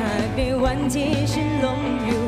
หากในวันที่ฉันล้มอยู่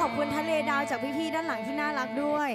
ขอบคุณทะเลดาวจากพี่ๆด้านหลังที่น่ารักด้วย